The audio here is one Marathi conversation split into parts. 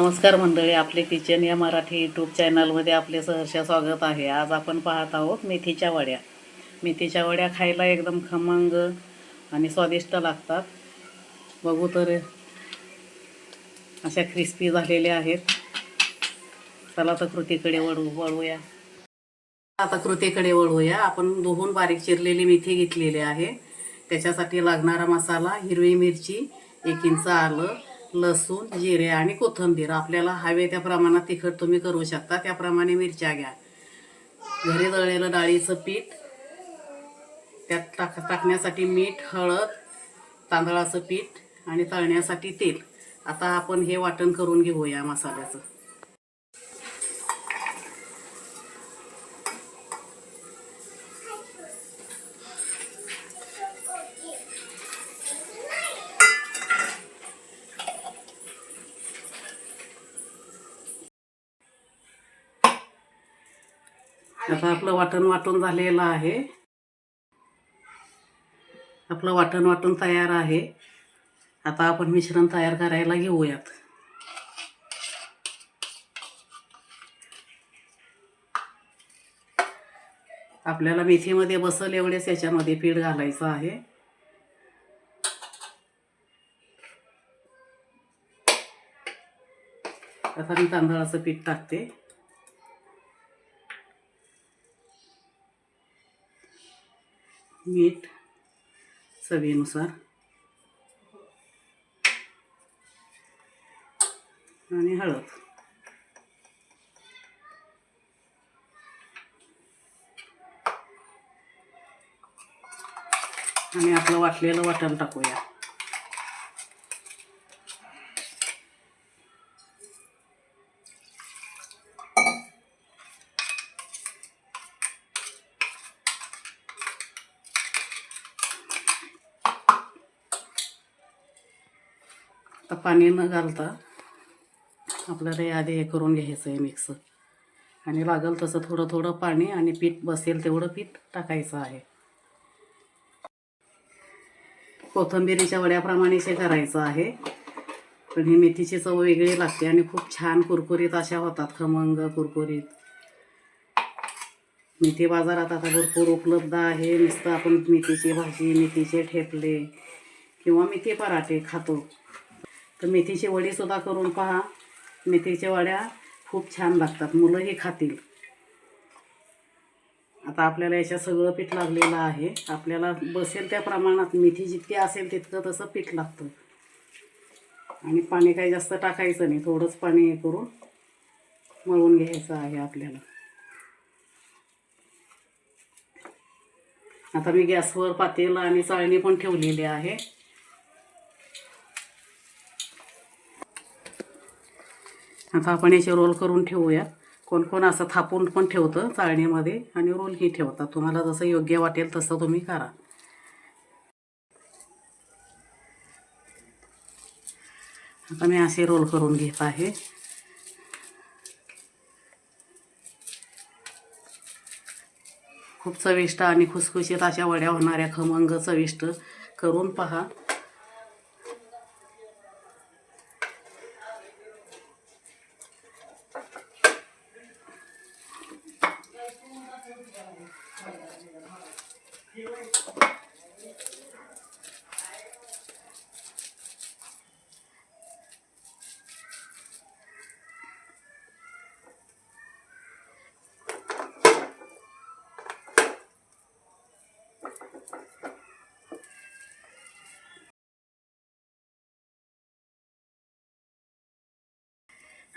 नमस्कार मंडळी आपले किचन या मराठी यूट्यूब चॅनलमध्ये आपले सहर्ष स्वागत आहे. आज आपण पाहत आहोत मेथीच्या वड्या. मेथीच्या वड्या खायला एकदम खमंग आणि स्वादिष्ट लागतात. बघू तर अशा क्रिस्पी झालेल्या आहेत. चला तर कृतीकडे वळू वळूया. आता कृतीकडे वळूया. आपण दोहून बारीक चिरलेली मेथी घेतलेली आहे. त्याच्यासाठी लागणारा मसाला हिरवी मिरची एक इंच आलं लसूण जिरे आणि कोथिंबीर. आपल्याला हवे त्या प्रमाणात तिखट तुम्ही करू शकता. त्याप्रमाणे मिरच्या घ्या. घरी दळलेलं डाळीचं पीठ त्यात टाक टाकण्यासाठी मीठ हळद तांदळाचं पीठ आणि तळण्यासाठी तेल. आता आपण हे वाटण करून घेऊया मसाल्याचं. आता आपलं वाटण वाटून झालेलं आहे. आपलं वाटण वाटून तयार आहे. आता आपण मिश्रण तयार करायला घेऊयात. आपल्याला मेथीमध्ये बसल एवढेच याच्यामध्ये पीठ घालायचं आहे. आता मी तांदळाचं पीठ टाकते. मीठ चवीनुसार. आणि हळद. आणि आपलं वाटलेलं वाटण टाकूया. आता पाणी न घालता आपल्याला हे आधी हे करून घ्यायचं आहे मिक्स आणि लागल तसं थोडं थोडं पाणी आणि पीठ बसेल तेवढं पीठ टाकायचं आहे. कोथंबिरीच्या वड्याप्रमाणेच हे करायचं आहे. पण ही मेथीची चव वेगळी लागते आणि खूप छान कुरकुरीत अशा होतात खमंग कुरकुरीत. मेथी बाजारात आता भरपूर उपलब्ध आहे. नुसतं आपण मेथीची भाजी मेथीचे ठेपले किंवा मेथी पराठे खातो. तर मेथीची वडीसुद्धा करून पहा. मेथीच्या वड्या खूप छान लागतात. मुलंही खातील. आता आपल्याला याच्या सगळं पीठ लागलेलं आहे. आपल्याला बसेल त्या प्रमाणात. मेथी जितकी असेल तितकं तसं पीठ लागतं. आणि पाणी काही जास्त टाकायचं नाही. थोडंच पाणी हे करून मळून घ्यायचं आहे आपल्याला. आता मी गॅसवर पातेलं आणि चाळणी पण ठेवलेली आहे. आता आपण याचे रोल करून ठेवूया. कोण कोण असं थापून पण ठेवतं चाळणीमध्ये आणि रोलही ठेवतात तुम्हाला जसं योग्य वाटेल तसं तुम्ही करा. आता मी असे रोल करून घेत आहे. खूप चविष्ट आणि खुसखुशीत अशा वड्या होणाऱ्या खमंग चविष्ट करून पहा.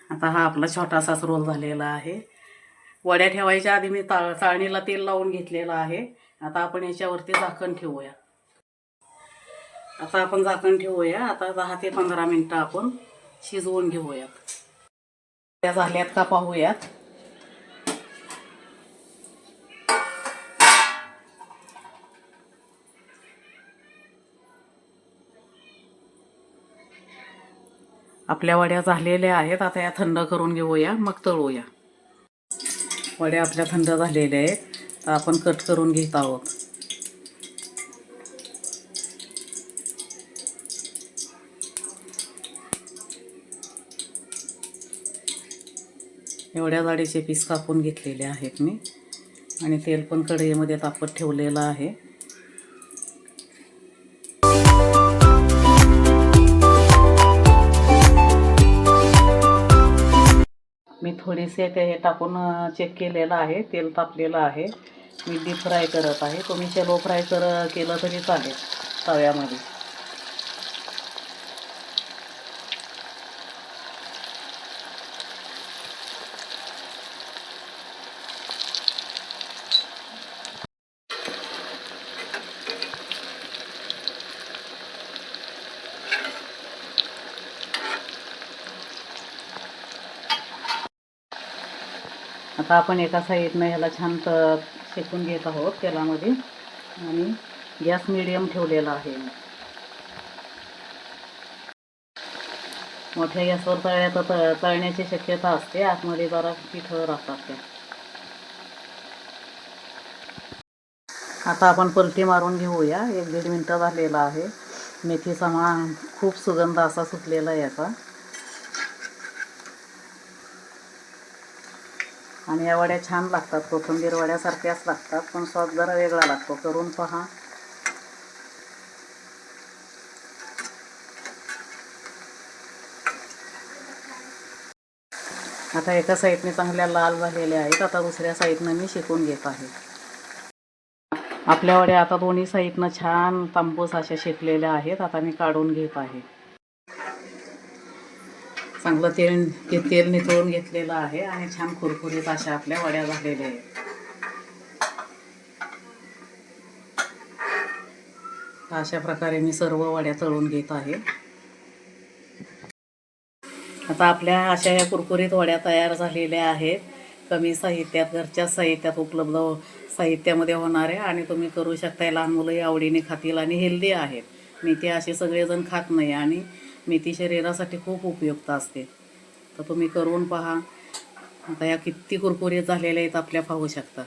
आता हा आपला छोटासाच रोल झालेला आहे. वड्या ठेवायच्या आधी मी ता चाळणीला तेल लावून घेतलेलं आहे. आता आपण याच्यावरती झाकण ठेवूया. आता आपण झाकण ठेवूया. आता दहा ते पंधरा मिनटं आपण शिजवून घेऊयात. त्या झाल्यात का पाहूयात. आपल्या वड्या झालेल्या आहेत. आता या थंड करून घेऊया. मग तळूया. वड्या आपल्या थंड झालेल्या आहेत तर आपण कट करून घेत आहोत. एवढ्या जाडीचे पीस कापून घेतलेले आहेत मी. आणि तेल पण कढईमध्ये तापत ठेवलेलं आहे. थोडेसे ते हे टाकून चेक केलेलं आहे. तेल तापलेलं आहे. मी डीप फ्राय करत आहे. तुम्ही शेलो फ्राय कर केलं तरी चालेल तव्यामध्ये. आता आपण एका साईडनं ह्याला छान त शेकून घेत आहोत तेलामध्ये. आणि गॅस मिडियम ठेवलेला आहे. मोठ्या गॅसवर तळल्या तर तळण्याची शक्यता असते. आतमध्ये जरा पिठं राहतात त्या. आता आपण पलटी मारून घेऊया. एक दीड मिनटं झालेला आहे. मेथीचा मा खूप सुगंध असा सुटलेला आहे याचा. आणि या वड्या छान लागतात कोथिंबीर वड्यासारख्याच लागतात पण स्वाद जरा वेगळा लागतो. करून पहा. आता एका साईडने चांगल्या लाल झालेल्या आहेत आता दुसऱ्या साईडनं मी शिकून घेत आहे. आपल्या वड्या आता दोन्ही साईडनं छान तांबूस अशा शेकलेल्या आहेत आता मी काढून घेत आहे. चांगलं तेल ते तेल निथळून घेतलेलं आहे आणि छान कुरकुरीत अशा आपल्या वड्या झालेल्या आहेत. अशा प्रकारे मी सर्व वड्या तळून घेत आहे. आता आपल्या अशा या कुरकुरीत वड्या तयार झालेल्या आहेत. कमी साहित्यात घरच्या साहित्यात उपलब्ध हो-, साहित्यामध्ये होणारे आणि तुम्ही करू शकता लहान मुलंही आवडीने खातील आणि हेल्दी आहेत. मी ते असे सगळेजण खात नाही आणि मेथी शरीरासाठी खूप उपयुक्त असते. तर तुम्ही करून पहा. आता या किती कुरकुरीत झालेल्या आहेत आपल्या पाहू शकता.